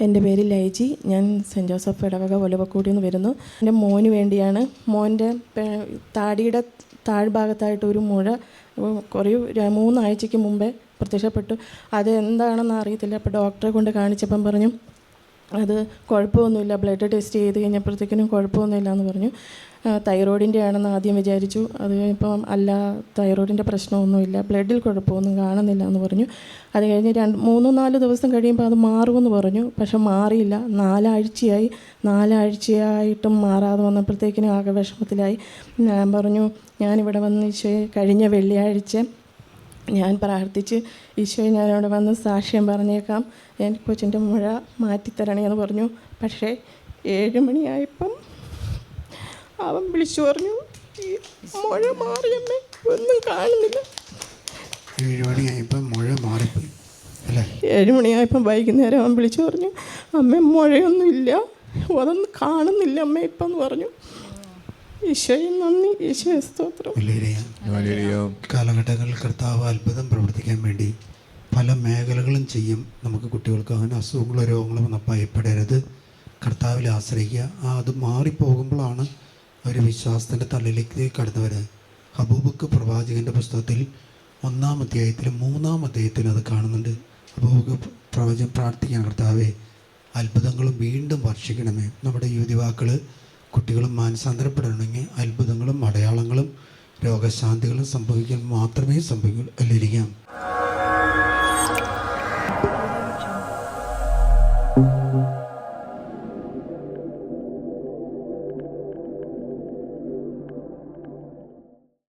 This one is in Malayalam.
എന്റെ പേര് ലൈജി. ഞാൻ സെന്റ് ജോസഫ് ഇടവക ഒലവക്കൂടി നിന്ന് വരുന്നു. എന്റെ മോന് വേണ്ടിയാണ്. മോന്റെ താടിയുടെ താഴ്ഭാഗത്തായിട്ട് ഒരു മുഴ കുറേ മൂന്നാഴ്ചയ്ക്ക് മുമ്പേ പ്രത്യക്ഷപ്പെട്ടു. അത് എന്താണെന്ന് അറിയത്തില്ല. അപ്പോൾ ഡോക്ടറെ കൊണ്ട് കാണിച്ചപ്പം പറഞ്ഞു അത് കുഴപ്പമൊന്നുമില്ല. ബ്ലഡ് ടെസ്റ്റ് ചെയ്ത് കഴിഞ്ഞപ്പോഴത്തേക്കിനും കുഴപ്പമൊന്നുമില്ല എന്ന് പറഞ്ഞു. തൈറോയിഡിന്റെ ആണെന്ന് ആദ്യം വിചാരിച്ചു. അത് ഇപ്പം അല്ല തൈറോയിഡിന്റെ പ്രശ്നമൊന്നുമില്ല. ബ്ലഡിൽ കുഴപ്പമൊന്നും കാണുന്നില്ല എന്ന് പറഞ്ഞു. അത് കഴിഞ്ഞ് രണ്ട് മൂന്നോ നാല് ദിവസം കഴിയുമ്പോൾ അത് മാറുമെന്ന് പറഞ്ഞു. പക്ഷെ മാറിയില്ല. നാലാഴ്ചയായി. നാലാഴ്ചയായിട്ടും മാറാതെ വന്നപ്പോഴത്തേക്കിനും ആകെ വിഷമത്തിലായി. ഞാൻ പറഞ്ഞു ഞാനിവിടെ വന്ന് കഴിഞ്ഞ വെള്ളിയാഴ്ച ഞാൻ പ്രാർത്ഥിച്ച് ഈശോയെ ഞാനവിടെ വന്ന് സാക്ഷ്യം പറഞ്ഞേക്കാം. എന്റെ കൊച്ചിന്റെ മുഴ മാറ്റിത്തരണേ എന്ന് പറഞ്ഞു. പക്ഷേ ഏഴ് മണിയായപ്പം അവൻ വിളിച്ചു പറഞ്ഞു ഈ മുഴ മാറിയമ്മേ ഒന്നും കാണുന്നില്ല. ഏഴ് മണിയായപ്പോൾ മുഴ മാറിപ്പോയി അല്ലേ? ഏഴ് മണിയായപ്പം വൈകുന്നേരം അവൻ വിളിച്ചു പറഞ്ഞു അമ്മ മുഴയൊന്നുമില്ല അതൊന്നും കാണുന്നില്ല അമ്മ ഇപ്പം എന്ന് പറഞ്ഞു. ഈശോയെ നന്ദി. ഈശോയെ സ്തോത്രം. വലിയ കാലഘട്ടങ്ങളിൽ കർത്താവ് അത്ഭുതം പ്രവർത്തിക്കാൻ വേണ്ടി പല മേഖലകളും ചെയ്യും. നമുക്ക് കുട്ടികൾക്ക് അങ്ങനെ അസുഖങ്ങളോ രോഗങ്ങളോ വന്നാൽ ഭയപ്പെടരുത്. കർത്താവിൽ ആശ്രയിക്കുക. ആ അത് മാറിപ്പോകുമ്പോഴാണ് അവർ വിശ്വാസത്തിന്റെ തള്ളിലേക്ക് കടന്നു വരുന്നത് ഹബൂബക്ക് പ്രവാചകന്റെ പുസ്തകത്തിൽ ഒന്നാം അധ്യായത്തിലും മൂന്നാം അധ്യായത്തിലും അത് കാണുന്നുണ്ട്. ഹബൂബക്ക് പ്രവചനം പ്രാർത്ഥിക്കാൻ കർത്താവെ അത്ഭുതങ്ങളും വീണ്ടും വർഷിക്കണമേ. നമ്മുടെ യുവതിവാക്കൾ കുട്ടികളും മാനസാന്തരപ്പെടണമെങ്കിൽ അത്ഭുതങ്ങളും അടയാളങ്ങളും രോഗശാന്തികളും സംഭവിക്കാൻ മാത്രമേ സംഭവിക്കൂ അല്ലിരിക്കാം.